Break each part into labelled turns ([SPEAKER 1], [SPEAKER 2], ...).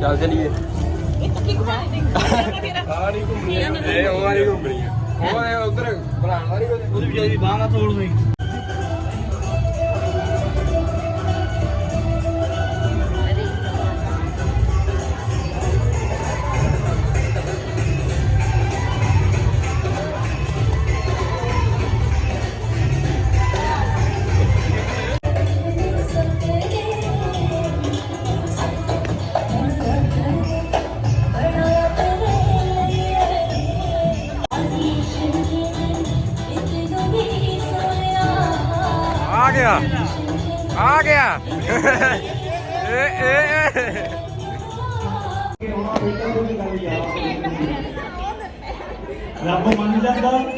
[SPEAKER 1] ਚੱਲ ਚਲੀਏ। ਸਾਰੀ ਘੁੰਮਣੀ ਇਹ ਉਹ ਵਾਲੀ ਘੁੰਮਣੀ ਉਹ ਉਧਰ ਬਣਾ ਵਾਲੀ
[SPEAKER 2] ਉਹਦੀ। ਵਿਚਾਰੀ ਦੀ ਬਾਹ ਨਾ ਤੋੜ ਦੇ ਰੱਬ ਮੰਨ ਜਾਂਦਾ।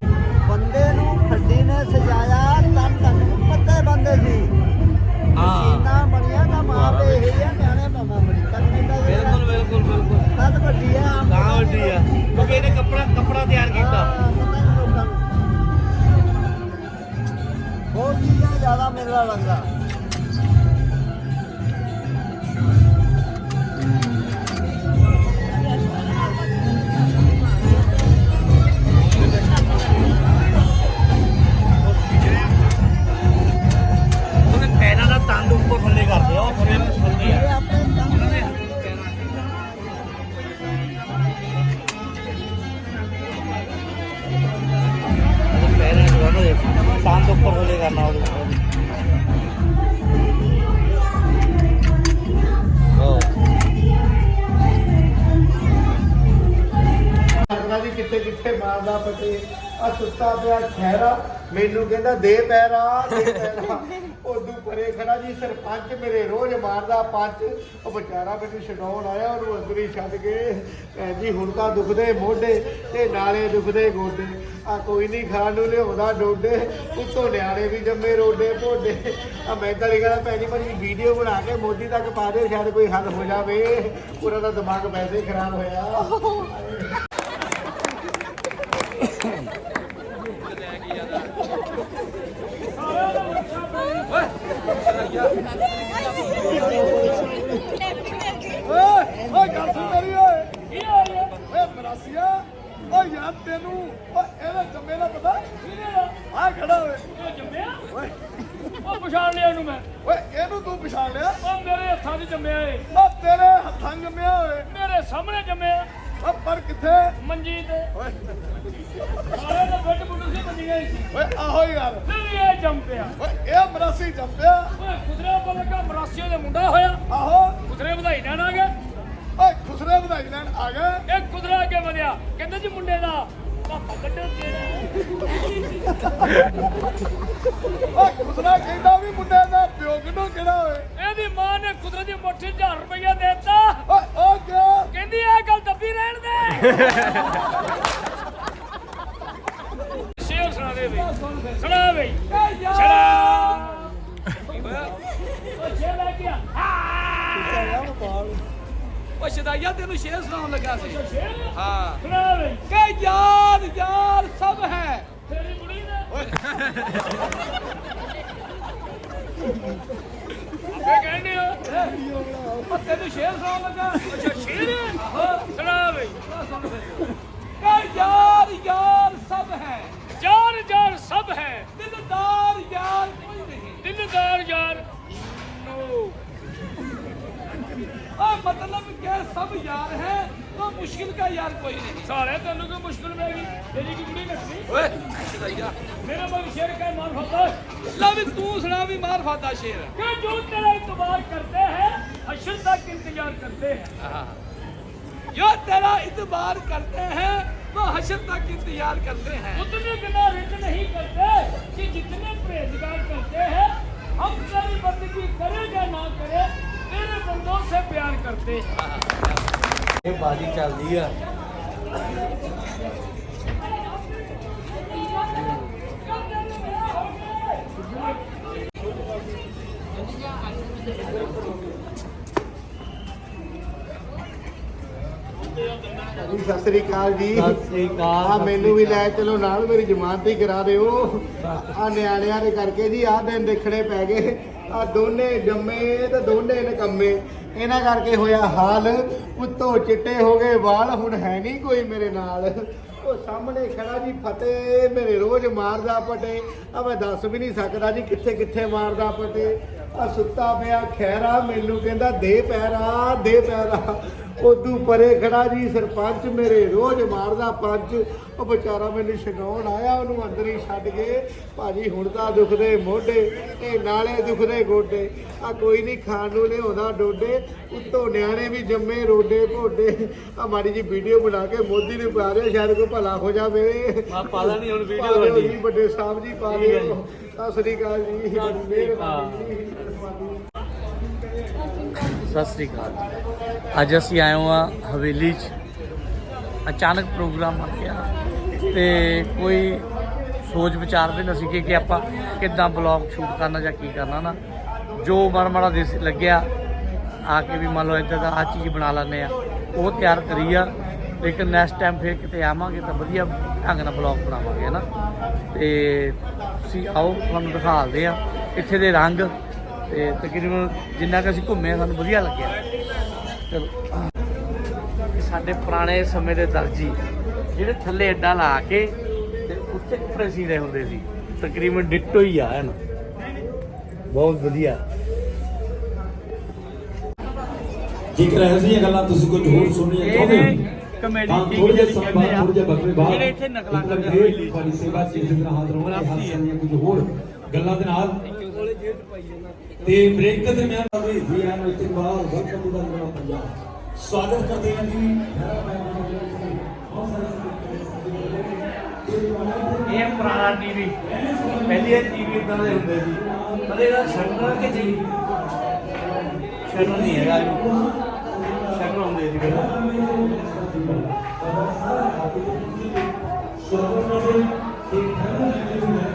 [SPEAKER 3] わだ ਲੱਗਦਾ ਵੀ ਕਿੱਥੇ ਕਿੱਥੇ ਮਾਰਦਾ ਪਤੇ ਆ ਸੁੱਤਾ ਪਿਆ ਖੈਰਾ ਮੈਨੂੰ ਕਹਿੰਦਾ, ਦੇ ਪੈਰਾ ਦੇ ਪੈਰਾ। ਉਦੋਂ ਪਰੇ ਖੜਾ ਜੀ, ਸਰਪੰਚ ਮੇਰੇ ਰੋਜ਼ ਮਾਰਦਾ ਪੰਜ ਉਹ ਵਿਚਾਰਾ ਮੈਨੂੰ ਛਡਾਉਣ ਆਇਆ, ਉਹਨੂੰ ਅੰਦਰ ਹੀ ਛੱਡ ਕੇ। ਭੈਣ ਜੀ, ਹੁਣ ਤਾਂ ਦੁਖਦੇ ਮੋਢੇ ਤੇ ਨਾਲੇ ਦੁਖਦੇ ਗੋਡੇ। ਆ ਕੋਈ ਨਹੀਂ ਖਾਣ ਨੂੰ ਲਿਆਉਂਦਾ ਡੋਡੇ। ਉੱਤੋਂ ਨਿਆਣੇ ਵੀ ਜੰਮੇ ਰੋਡੇ ਭੋਡੇ ਆ ਮੈਂ ਤਾਂ ਲਿਖਿਆ ਭੈਣ ਜੀ, ਭਾਜੀ, ਵੀਡੀਓ ਬਣਾ ਕੇ ਮੋਦੀ ਤੱਕ ਪਾ ਦੇ, ਸ਼ਾਇਦ ਕੋਈ ਹੱਲ ਹੋ ਜਾਵੇ। ਉਹਨਾਂ ਦਾ ਦਿਮਾਗ ਵੈਸੇ ਖਰਾਬ ਹੋਇਆ।
[SPEAKER 4] ਓਏ ਓਏ ਗੱਲ ਸੁਣ ਮੇਰੀ ਓਏ ਕੀ ਹੋ ਰਿਹਾ ਓਏ ਮਰਾਸੀਆ ਓ ਯਾਰ ਤੈਨੂੰ ਓ ਇਹਦਾ ਜੰਮੇ ਦਾ ਪਤਾ ਆ ਖੜਾ ਓਏ
[SPEAKER 5] ਉਹ ਜੰਮਿਆ
[SPEAKER 4] ਓਏ
[SPEAKER 5] ਉਹ ਪਛਾਣ ਲਿਆ ਇਹਨੂੰ ਮੈਂ
[SPEAKER 4] ਓਏ ਇਹਨੂੰ ਤੂੰ ਪਛਾਣ ਲਿਆ
[SPEAKER 5] ਉਹ ਮੇਰੇ ਹੱਥਾਂ 'ਚ ਜੰਮਿਆ ਏ
[SPEAKER 4] ਓ ਤੇਰੇ ਹੱਥਾਂ 'ਚ ਜੰਮਿਆ ਓਏ
[SPEAKER 5] ਮੇਰੇ ਸਾਹਮਣੇ ਜੰਮਿਆ
[SPEAKER 4] ਓ ਪਰ ਕਿੱਥੇ
[SPEAKER 5] ਮੰਜੀ ਤੇ
[SPEAKER 4] ਓਏ
[SPEAKER 5] ਸਾਰੇ ਦੇ ਬੈੱਡ ਬੁੱਢੂ ਸੀ ਮੰਜੀ ਗਈ ਸੀ।
[SPEAKER 4] ਓਏ ਆਹੋ ਹੀ ਗੱਲ।
[SPEAKER 5] ਫਿਰ ਇਹ ਜੰਮ ਪਿਆ
[SPEAKER 4] ਓਏ ਇਹ ਮਰਾਸੀ ਜੰਮਿਆ।
[SPEAKER 5] ਓਏ ਖੁਦਰਾ ਬਲਕਾ ਮਰਾਸੀਓ ਦੇ ਮੁੰਡਾ ਹੋਇਆ।
[SPEAKER 4] ਆਹੋ।
[SPEAKER 5] ਖੁਦਰੇ ਵਧਾਈ ਲੈਣ ਆ ਗਿਆ
[SPEAKER 4] ਓਏ ਖੁਸਰੇ ਵਧਾਈ ਲੈਣ ਆ ਗਏ।
[SPEAKER 5] ਇਹ ਖੁਦਰਾ ਅੱਗੇ ਵਧਿਆ। ਕਹਿੰਦੇ ਜੀ ਮੁੰਡੇ ਦਾ ਪਾਪਾ ਕੱਢੋ ਕਿਹੜਾ
[SPEAKER 4] ਓਏ ਖੁਸਰਾ ਕਹਿੰਦਾ ਵੀ ਮੁੰਡੇ ਦਾ ਪਿਓ ਕਿਦੋਂ ਕਿਹੜਾ ਓਏ
[SPEAKER 5] ਇਹਦੀ 8000 ਰੁਪਇਆ ਦੇਤਾ।
[SPEAKER 4] ਓਏ ਉਹ ਕਿਆ
[SPEAKER 5] ਕਹਿੰਦੀ ਇਹ ਗੱਲ ਦੱਬੀ ਰਹਿਣ ਦੇ। ਦੇ ਬਈ ਸੁਣਾ ਬਈ ਸੁਣਾ ਉਹ ਸ਼ੇਰ ਲੈ ਗਿਆ
[SPEAKER 6] ਉਹ ਸ਼ਦਾਈਆ ਤੈਨੂੰ ਸ਼ੇਰ ਸੁਣਾਉਣ ਲੱਗਾ ਸੀ। ਹਾਂ।
[SPEAKER 5] ਸੁਣਾ ਬਈ
[SPEAKER 6] ਕਿ ਯਾਰ ਯਾਰ ਸਭ ਹੈ।
[SPEAKER 5] ਤੇਰੀ ਕੁੜੀ ਨੇ ਆਪੇ ਕਹਿੰਦੇ ਹੋ।
[SPEAKER 6] ਤੈਨੂੰ ਸ਼ੇਰ ਸੁਣਾਉਣ ਲੱਗਾ।
[SPEAKER 5] ਅੱਛਾ, ਸ਼ੇਰ? ਸੁਣਾ ਬਈ सरकार यार। नो।
[SPEAKER 6] आ, मतलब क्या सब यार है? तो मुश्किल का यार कोई नहीं।
[SPEAKER 5] सारे तेन को मुश्किल रहेगी तेरी कुड़ी
[SPEAKER 6] लगती तो
[SPEAKER 5] मेरा मन शेर का मार फाता
[SPEAKER 6] ला भी तू सुना भी मार फाता शेर।
[SPEAKER 5] क्या जो तेरा इतबार करते हैं अशर तक इंतज़ार करते हैं? हाँ।
[SPEAKER 6] जो तेरा इतबार करते हैं वो हशर तक इंतज़ार करते हैं।
[SPEAKER 5] उतने बिना रिट नहीं करते कि जितने परहेजगार करते हैं हम तेरी बंदगी करेगा ना करे तेरे बंदों से प्यार करते ये
[SPEAKER 2] बाजी चलती है Thank you.
[SPEAKER 3] ਜੀ ਸਤਿ ਸ੍ਰੀ ਅਕਾਲ ਜੀ।
[SPEAKER 2] ਸਤਿ ਸ੍ਰੀ ਅਕਾਲ,
[SPEAKER 3] ਆ
[SPEAKER 2] ਸਤਿ
[SPEAKER 3] ਮੈਨੂੰ ਵੀ
[SPEAKER 2] ਸ੍ਰੀ
[SPEAKER 3] ਲੈ ਚਲੋ ਨਾਲ ਮੇਰੀ ਜ਼ਮਾਨਤ ਹੀ ਕਰਾ ਦਿਓ। ਆ ਨਿਆਣਿਆਂ ਦੇ ਕਰਕੇ ਜੀ ਆਹ ਦਿਨ ਦੇਖਣੇ ਪੈ ਗਏ। ਆ ਦੋਨੇ ਜੰਮੇ ਤੇ ਦੋਨੇ ਨਕੰਮੇ ਇਹਨਾਂ ਕਰਕੇ ਹੋਇਆ ਹਾਲ। ਉੱਤੋਂ ਚਿੱਟੇ ਹੋ ਗਏ ਵਾਲ ਹੁਣ ਹੈ ਨਹੀਂ ਕੋਈ ਮੇਰੇ ਨਾਲ। ਉਹ ਸਾਹਮਣੇ ਖੜਾ ਜੀ ਫਤਿਹ ਮੇਰੇ ਰੋਜ਼ ਮਾਰਦਾ ਪਟੇ। ਆ ਮੈਂ ਦੱਸ ਵੀ ਨਹੀਂ ਸਕਦਾ ਜੀ ਕਿੱਥੇ ਕਿੱਥੇ ਮਾਰਦਾ ਪਟੇ। ਆ ਸੁੱਤਾ ਪਿਆ ਖੈਰਾ ਮੈਨੂੰ ਕਹਿੰਦਾ ਦੇ ਪੈਰਾ ਦੇ ਪੈਰਾ। ਉਦੋਂ ਪਰੇ ਖੜਾ ਜੀ ਸਰਪੰਚ ਮੇਰੇ ਰੋਜ਼ ਮਾਰਦਾ ਪੰਜ। ਉਹ ਵਿਚਾਰਾ ਮੈਨੂੰ ਛਡਾਉਣ ਆਇਆ ਉਹਨੂੰ ਅੰਦਰ ਹੀ ਛੱਡ ਕੇ। ਭਾਜੀ ਹੁਣ ਤਾਂ ਦੁਖਦੇ ਮੋਢੇ ਇਹ ਨਾਲੇ ਦੁਖਦੇ ਗੋਡੇ। ਆ ਕੋਈ ਨਹੀਂ ਖਾਣ ਨੂੰ ਲਿਆਉਂਦਾ ਡੋਡੇ। ਉੱਤੋਂ ਨਿਆਣੇ ਵੀ ਜੰਮੇ ਰੋਡੇ ਭੋਡੇ ਆ ਮਾੜੀ ਜੀ ਵੀਡੀਓ ਬਣਾ ਕੇ ਮੋਦੀ ਨੂੰ ਪਾ ਦਿਓ ਸ਼ਾਇਦ ਕੋਈ ਭਲਾ ਹੋ ਜਾਵੇ।
[SPEAKER 2] ਆ ਪਾ ਲੈਣੀ ਹੁਣ ਵੀਡੀਓ ਵੱਡੀ।
[SPEAKER 3] ਸਾਹਿਬ ਜੀ ਪਾ ਦਿਓ। ਸਤਿ ਸ੍ਰੀ ਅਕਾਲ ਜੀ। ਮਿਹਰਬਾਨੀ ਜੀ। ਮਿਹਰਬਾਨੀ
[SPEAKER 7] ਸਤਿ ਸ੍ਰੀ ਅਕਾਲ ਅੱਜ ਅਸੀਂ ਆਏ ਹਾਂ ਹਵੇਲੀ 'ਚ। ਅਚਾਨਕ ਪ੍ਰੋਗਰਾਮ ਬਣ ਗਿਆ ਤੇ ਕੋਈ ਸੋਚ ਵਿਚਾਰ ਵੀ ਨਹੀਂ ਸੀ ਕਿ- ਆਪਾਂ ਕਿੱਦਾਂ ਬਲੌਗ ਸ਼ੂਟ ਕਰਨਾ ਜਾਂ ਕੀ ਕਰਨਾ ਨਾ। ਜੋ ਮਨ ਮਾੜਾ ਦਿਸ ਲੱਗਿਆ, ਆ ਕੇ ਵੀ ਮੰਨ ਲਓ ਇੱਦਾਂ ਦਾ ਆ ਚੀਜ਼ ਬਣਾ ਲੈਂਦੇ ਆ ਉਹ ਤਿਆਰ ਕਰੀ ਆ, ਲੇਕਿਨ ਨੈਕਸਟ ਟਾਈਮ ਫੇਰ ਕਿਤੇ ਆਵਾਂਗੇ ਤਾਂ ਵਧੀਆ ਢੰਗ ਨਾਲ ਬਲੌਗ ਬਣਾਵਾਂਗੇ ਨਾ। ਤੇ ਤੁਸੀਂ ਆਓ, ਤੁਹਾਨੂੰ ਦਿਖਾਉਂਦੇ ਆ ਇੱਥੇ ਦੇ ਰੰਗ ਤੇ ਤਕਰੀਬਨ ਜਿੰਨਾ ਕਿ ਅਸੀਂ ਘੁੰਮੇ ਸਾਨੂੰ ਵਧੀਆ ਲੱਗਿਆ। ਚਲੋ ਸਾਡੇ ਪੁਰਾਣੇ ਸਮੇਂ ਦੇ ਦਰਜੀ ਜਿਹੜੇ ਥੱਲੇ ਅੱਡਾ ਲਾ ਕੇ ਤੇ ਉੱਤੇ ਕੱਪੜੇ ਸੀਦੇ ਹੁੰਦੇ ਸੀ ਤਕਰੀਬਨ ਡਿੱਟੋ ਹੀ ਆ ਹਨ ਬਹੁਤ ਵਧੀਆ।
[SPEAKER 8] ਜੇਕਰ ਇਹੋ ਜਿਹੀਆਂ ਗੱਲਾਂ ਤੁਸੀਂ ਕੁਝ ਹੋਰ ਸੁਣਨੀਆਂ ਚਾਹੁੰਦੇ ਹੋ?
[SPEAKER 7] ਕਮੇਡੀ
[SPEAKER 8] ਥੋੜੇ ਜਿਹੇ ਸਮਾਂ ਥੋੜੇ ਜਿਹੇ ਬੱਕਰੇ ਬਾਅਦ
[SPEAKER 7] ਜਿਹੜੇ ਇੱਥੇ ਨਕਲਾਂ ਕਰਦੇ
[SPEAKER 8] ਇਹ ਤੁਹਾਡੀ ਸੇਵਾ ਚ ਇਸੇ ਤਰ੍ਹਾਂ ਹਾਜ਼ਰ ਹੋਣਗੇ
[SPEAKER 7] ਮੁਨਾਫੀ ਹੈ।
[SPEAKER 8] ਹਾਸਿਆਂ ਦੀਆਂ ਕੁਝ ਹੋਰ ਗੱਲਾਂ ਦੇ ਨਾਲ। ਤੇ ਬ੍ਰੇਕ ਦੇ ਦਰਮਿਆਨ ਵੀ ਵੀ ਆਨ ਇਸਤਕਬਾਲ ਵੈਲਕਮ ਟੂ ਦਾ ਨਵਾਂ ਪੰਜਾਬ ਸਵਾਗਤ ਕਰਦੇ ਹਾਂ ਜੀ।
[SPEAKER 7] ਇਹ ਪੁਰਾਣਾ ਟੀਵੀ ਪਹਿਲੀ ਇਹ ਟੀਵੀ ਇਦਾਂ ਦੇ ਹੁੰਦੇ ਸੀ। ਪਰ ਇਹਦਾ ਸ਼ਟਰ ਕਿ ਜੀ? ਸ਼ਟਰ ਨਹੀਂ ਹੈਗਾ। ਸ਼ਟਰ ਹੁੰਦੇ ਸੀ ਪਹਿਲਾਂ। ਇਹ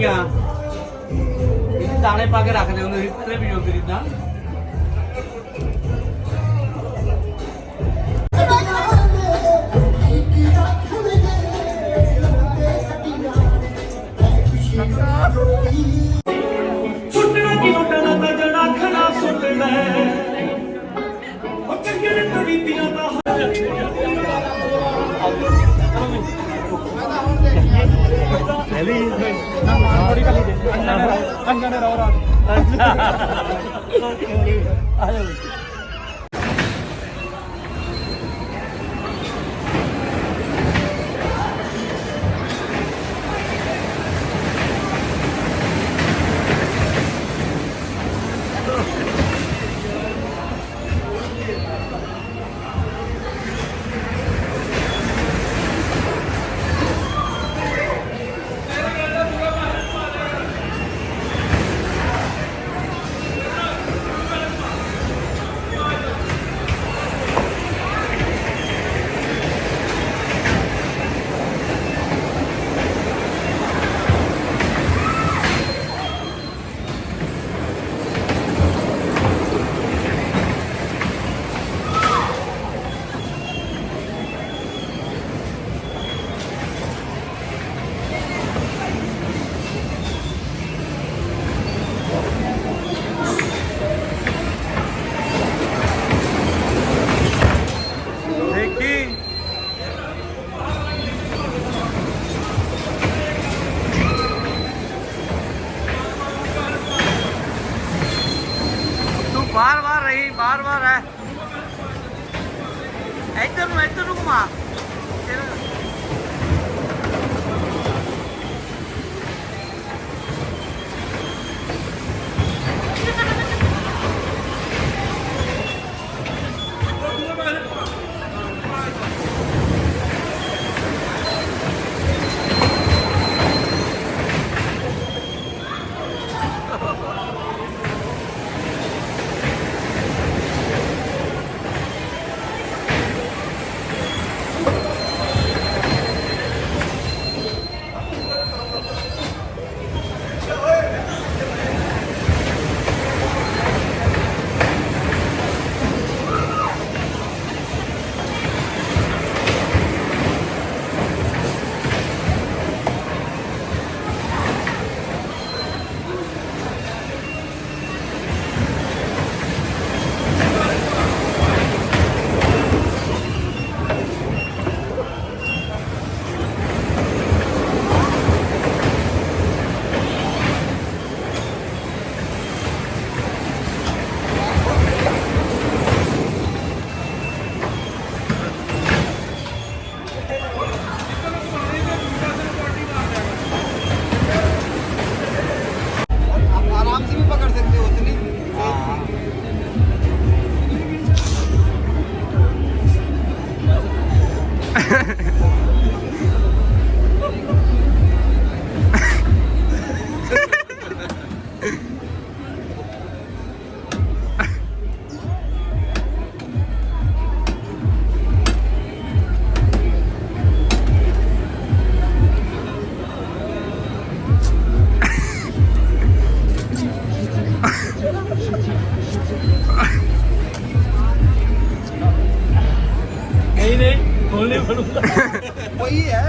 [SPEAKER 7] ਕੋਠੀਆਂ ਇਹ ਦਾਣੇ ਪਾ ਕੇ ਰੱਖਦੇ ਹੁੰਦੇ ਸੀ ਪਹਿਲੇ ਬਜ਼ੁਰਗ ਜਿੱਦਾਂ।
[SPEAKER 8] ਸੁੱਟਣਾ ਕੀ ਉੱਡਣਾ ਤਾਂ ਜਣਾ ਖਣਾ ਸੁੱਟਣਾ ਉਹ ਚੰਗੇ ਤਵੀਤੀਆਂ ਦਾ
[SPEAKER 7] ਹੈਲੀ ਥੋੜੀ ਕੱਲੀ ਦੇ ਅੰਗਾਂ ਨੇ ਰੋ ਰਾਤ ਆ ਜਾ।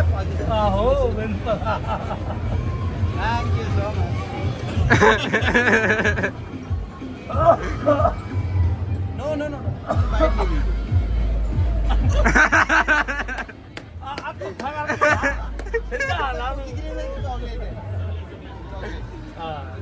[SPEAKER 7] ਹੈ
[SPEAKER 9] ਭਾਜੀ
[SPEAKER 10] ਆਹੋ ਮੈਨੂੰ ਪਤਾ
[SPEAKER 9] thank you so much no no no
[SPEAKER 10] ਆਪ ਤੋਂ ਖਾ ਕਰ ਸਿੱਧਾ ਲਾ ਨੂੰ
[SPEAKER 9] ਕਿਧਰੇ ਨਹੀਂ ਚੌਕਲੇਟ ਹੈ
[SPEAKER 10] ਹਾਂ।